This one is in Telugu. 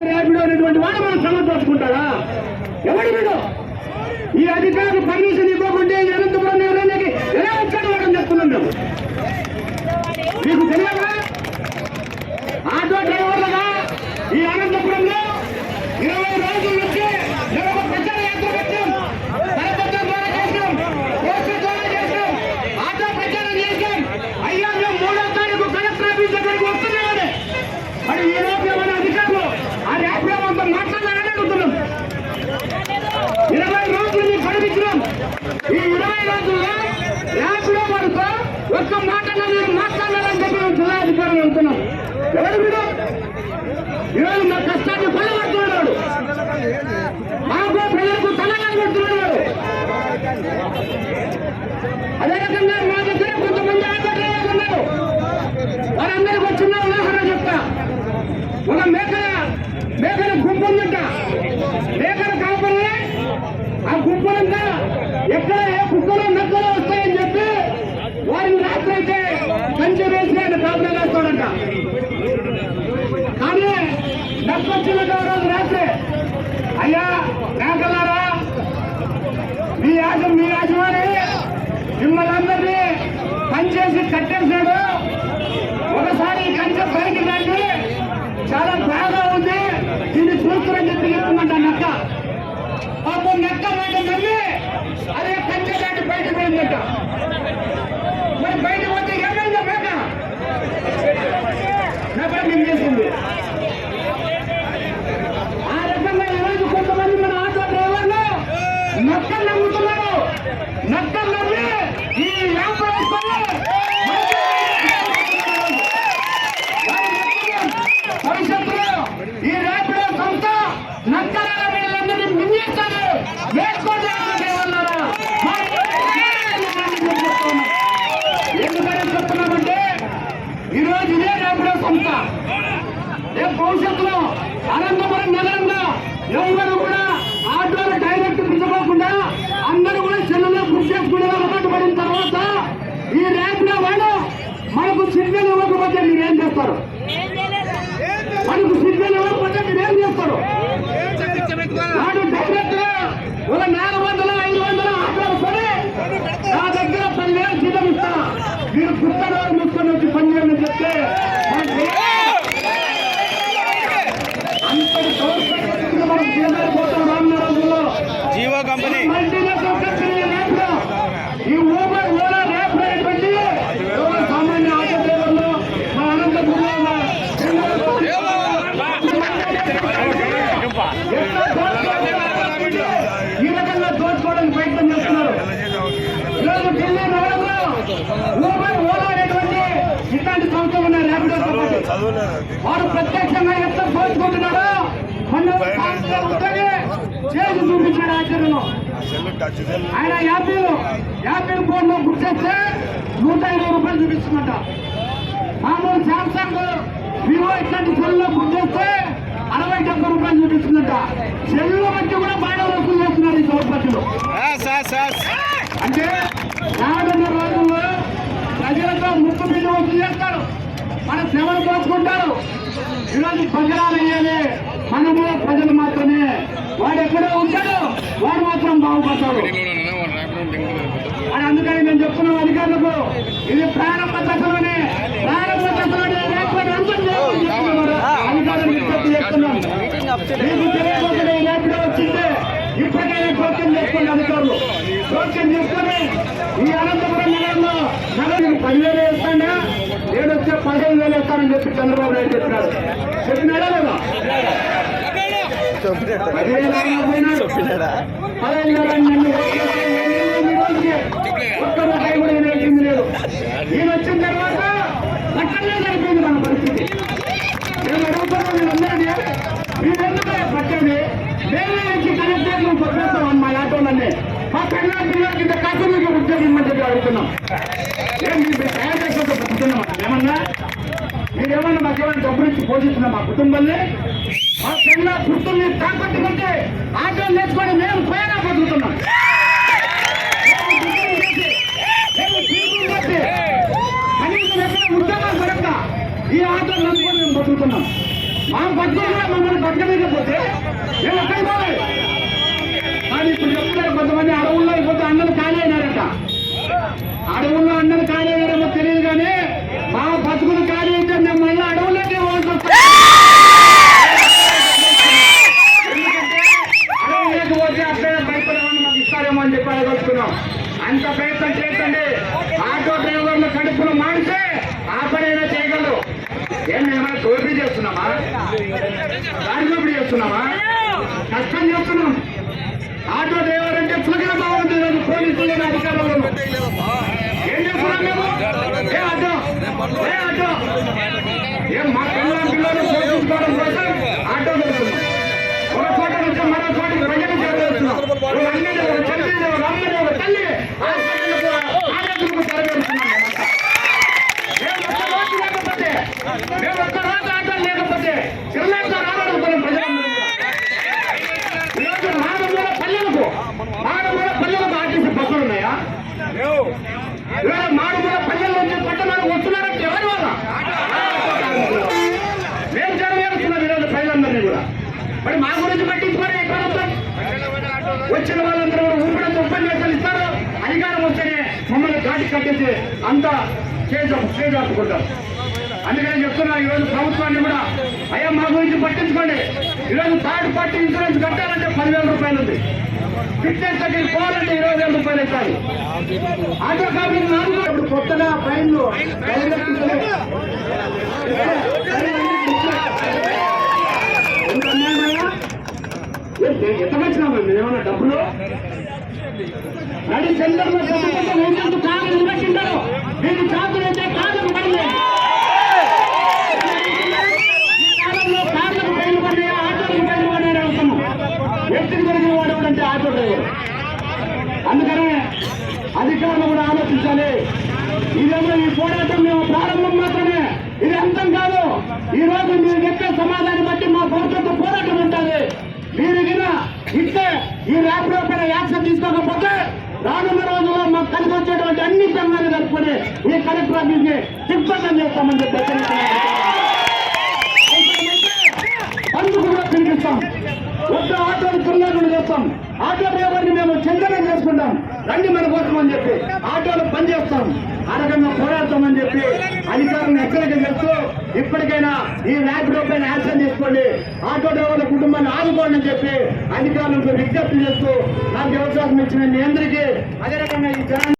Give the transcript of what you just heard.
ర్యాపిడో అనేటువంటి వాడు మనం సమర్థించుకుంటాడా ఎవడు వీడు? ఈ అధికారులు పర్మిషన్ ఇవ్వకుంటే అనంతపురం నగరానికి ఎలా వచ్చాడు వాడని చెప్తున్నాం మేము మీకు తెలియదా? ఆటో డ్రైవర్లు ఈ అనంతపురంలో ఇరవై రోజుల నుంచి మేము ప్రచార యాత్ర పెట్టాం కరపత్రం ద్వారా చేసాం పోస్టర్ ద్వారా చేసాం ఆటో ప్రచారం చేసాం అయ్యా మేము మూడో తారీఖు కలెక్టర్ ఆఫీస్ దగ్గరికి వస్తున్నామని మరి ఈ రోజు ఏమైనా అధికారులు ఆ ర్యాపిడో అంతా మాట్లాడాలని అడుగుతున్నాం ఇరవై రోజులు మీకు కనిపించినాం ఈ ఇరవై రోజుల్లో ర్యాపిడో వాడుతో ఒక్క మాట మీరు మాట్లాడాలని చెప్పి మేము జిల్లా అధికారులు అంటున్నాం ఎవరు మీరు ఈరోజు మా కష్టాన్ని కొల్లగొడుతున్నాడు మాకు ప్రజలకు అదే రకంగా మా దగ్గర కొంతమంది ఆటో ఉన్నారు. వారందరికీ వచ్చిన ఉదాహరణ చెప్తా. ఒక మేకల మేకల గుంపు ఉందంట మేకల కాపల్ని ఆ గుంపులంతా ఎక్కడ ఏ కుక్కలు నక్కలు వస్తాయని చెప్పి వారిని రాత్రి కంచె వేసి ఆయన నక్క వచ్చిన రోజు రాత్రి. అయ్యా మేకలారా మీ యాజ మీ యాజమాని మిమ్మల్ని అందరినీ పనిచేసి కట్టేశాడు. ఒకసారి ఈ కంచె పైకి రండి. చాలా బాగా ఉంది. దీన్ని చూస్తున్నని చెప్పి చెప్తుందంట నక్క పాపం నక్క మాట నమ్మి అదే కంచె దాటి బయట పోయిందట. మరి బయట పోతే ఏమైందో మేక? నక్క మేము చేసింది ఆ రకంగా ఈరోజు కొంతమంది మన ఆటో డ్రైవర్లు నక్క నమ్ముతున్నారు నక్క నమ్మి ఈ వ్యాపారస్తులు భవిష్యత్తులో ఈ ర్యాపిడో సంస్థ నక్కల వీళ్ళందరినీ మింగేస్తారు వేసుకోండి డ్రైవర్లారా ఎందుకని చెప్తున్నామంటే ఈరోజు ఇదే ర్యాపిడో సంస్థ రేపు భవిష్యత్తులో అనంతపురం నగరంగా ఎవరు కూడా ఆటోలు డైరెక్ట్ పిలుచుకోకుండా అందరూ కూడా సెల్లులో బుక్ చేసుకునే అలవాటు పడిన తర్వాత ఈ ర్యాపిడో వాడు మనకు సిగ్నల్ ఇవ్వకపోతే మీరేం చేస్తారు మనకు సిగ్నల్ ఇవ్వకపోతే మీరేం చేస్తారు వాడు డైరెక్ట్గా ఒక నాలుగు వందల ఐదు వందల ఆటోలు కొని నా దగ్గర పదివేలు జీతం ఇస్తా మీరు పుస్తకాలు మూసుకొని వచ్చి పని చేయమని చెప్తే మనకు అంతటి దౌర్జన్యం మనం చేయలేకపోతాం రానున్న రోజుల్లో Jio company multinational company Rapido ఈ ఊబర్ ఓలా ర్యాపిడో అనేటువంటి ఎవరో సామాన్య ఆటో డ్రైవర్లు మా అనంతపురంలో ఉన్న ఎట్లా దోచుకోవాలి? ఈ రకంగా దోచుకోవడానికి ప్రయత్నం చేస్తున్నారు ఈరోజు ఢిల్లీ నగరంలో ఊబర్ ఓలా అనేటువంటి ఇట్లాంటి సంస్థలు ఉన్నాయి ర్యాపిడో కంపెనీ వారు ప్రత్యక్షంగా ఎంత ఉంటేనే చేసి చూపించాడు ఆచరణలో ఆయన యాపిల్ యాపిల్ ఫోన్లో బుక్ చేస్తే నూట ఇరవై రూపాయలు చూపిస్తుందంట మామూలు శాంసంగ్ వివో ఇట్లాంటి సెల్లో బుక్ చేస్తే అరవై డెబ్బై రూపాయలు చూపిస్తుందంట సెల్ బట్టి కూడా బాగా వసూలు చేస్తున్నారు ఈ గవర్నమెంట్లో అంటే రానున్న రోజుల్లో ప్రజలతో ముక్కు బిల్లు వసూలు చేస్తారు. మన సేవలు దోచుకుంటారు ఈరోజు పగడాలు మనము ప్రజలు మాత్రమే. వాడు ఎక్కడో ఉంటాడు వాడు మాత్రం బాగుపడతాడు. అని అందుకని నేను చెప్తున్నాం అధికారులకు ఇది ప్రారంభ దశలోనే ప్రారంభ దశలోనే అధికారులు విజ్ఞప్తి చేస్తున్నాం. మీకు తెలియకపోతే ఈ రేపటి వచ్చింది ఇప్పటికైనా జోక్యం చేసుకోండి అధికారులు జోక్యం చేసుకొని ఈ అనంతపురం నగరంలో నగరం పదివేలు వేస్తాడా నేను వచ్చే అని చెప్పి చంద్రబాబు నాయుడు చెప్పినాడు. చెప్పినాడా లేదా? ఒక్క రూపాయి కూడా లేదు ఈయన వచ్చిన తర్వాత మన పరిస్థితి నేను అడుగుతున్నాను మీరెందుకు పట్టండి మా ఆటోలన్నీ మా కర్ణాటకలో కాశ్మీర్కి ఉద్యోగం చెప్పి అడుగుతున్నాం ఏం తయారు ఏమన్నా? మీరేమన్నా మాకు ఏమైనా ఇచ్చి పోషిస్తున్నా మా కుటుంబాన్ని మా కన్నా పుట్టుల్ని తాకట్టుకుంటే ఆటలు నేర్చుకొని మేము పోయినా బతుకుతున్నాం. మేము ఉద్యోగం ఈ ఆటోలు నమ్ముకొని మేము బతుకుతున్నాం. మా బతుకులు మమ్మల్ని బతకలేకపోతే మేము ఎక్కడికి పోవాలి? కానీ ఇప్పుడు చెప్తున్నారు కొంతమంది అడవుల్లో పోతే అన్నలు ఖాళీ అయినారట. అడవుల్లో అన్నలు ఖాళీ అయ్యారేమో తెలియదు కానీ మా బతుకులు ఖాళీ అయితే మేము మళ్ళీ అడవుల్లోకి పోవాల్సి వస్తుంది ఎందుకంటే అడవి లేకపోతే అట్లే భయపడమని మాకు ఇస్తారేమో అని చెప్పి అడగలుగుతున్నాం అంత ప్రయత్నం చేయండి ఆటో డ్రైవర్ల కడుపులు మాడితే ఆ పనైనా చేయగలరు ఏం మేమైనా దోపిడీ చేస్తున్నామా దారి దోపిడీ చేస్తున్నామా కష్టం చేస్తున్నాం ఆటో డ్రైవర్ అంటే పులకల బాగుంది లేదు పోలీసులు అధికారులు ఏం చేస్తున్నాం మేము ఏ ఆటో ఏ ఆటో ఏం మా పిల్లల పిల్లలు పోషించుకోవడం కోసం ఆటో దొరుకుతున్నాం ఒక చోట నుంచి మరో చోటికి ప్రజలు చేరుతున్నాం ఒక అన్నది ఒక చెల్లి ఒక అమ్మని ఒక తల్లి హాస్పిటల్కు ఆరోగ్యకు తరవేస్తున్నాం మేము ఒక్క రోజు లేకపోతే మేము ఒక్క రోజు లేకపోతే శ్రీలంక రావాలనుకున్నాం ప్రజలందరూ ఈరోజు మానవుల పల్లెలకు మానవుల పల్లెలకు ఆర్టీసీ బస్సులు ఉన్నాయా? ఇవాళ మానవుల పల్లెల నుంచి పట్టణాలకు వస్తున్నారంటే ఎవరి వల్ల మేము జరవేస్తున్నాం ఈరోజు ప్రజలందరినీ కూడా. మరి మా గురించి పట్టించుకోరే ప్రభుత్వం. వచ్చిన వాళ్ళందరూ కూడా ఊపిడంత ఉపన్యాసాలు ఇస్తారు. అధికారం వస్తేనే మమ్మల్ని కాటి కట్టేసి అంతా చేసాం చేజాపుకుంటాం అందుకని చెప్తున్నా ఈరోజు ప్రభుత్వాన్ని కూడా అయ్యా మా గురించి పట్టించుకోండి. ఈరోజు థర్డ్ పార్టీ ఇన్సూరెన్స్ కట్టాలంటే పదివేల రూపాయలు ఉంది. ఫిట్నెస్ దగ్గరికి పోవాలంటే ఇరవై వేల రూపాయలు ఆటో కార్మికులు నాలుగు. ఇప్పుడు కొత్తగా ఫైన్లు ఎంత వచ్చినాం మేము ఏమన్నా డబ్బులు? నడి రైతులకు కాళ్ళు నిలబెట్టింటారు. ఈరోజు ఈ పోరాటం మేము ప్రారంభం మాత్రమే. ఇది అంతం కాదు. ఈ రోజు మీరు చెప్పే సమాధానం బట్టి మా భవిష్యత్తు పోరాటం ఉంటుంది మీరు గిన ఇస్తే ఈ ర్యాపిడో పైన యాక్షన్ తీసుకోకపోతే రానున్న రోజుల్లో మాకు కలిసి వచ్చేటువంటి అన్ని సంఘాలు జరుపుకొని ఈ కలెక్టర్ ఆఫీస్ని సిబ్బంది చేస్తామని చెప్పి అందుకు కూడా పిలిపిస్తాం. వద్ద ఆటోలు తుల్లాకులు చేస్తాం ఆటో డ్రైవర్ని మేము చింతన చేసుకుంటాం. రండి మన కోసం అని చెప్పి ఆటోలు పనిచేస్తాం ఆ రకంగా పోరాడతామని చెప్పి అధికారులను హెచ్చరిక చేస్తూ ఇప్పటికైనా ఈ ర్యాపిడో పైన యాక్షన్ తీసుకోండి ఆటో డ్రైవర్ల కుటుంబాన్ని ఆదుకోండి అని చెప్పి అధికారులకు విజ్ఞప్తి చేస్తూ నాకు అవకాశం ఇచ్చిన మీ అందరికీ అదే రకంగా ఈ జనాన్ని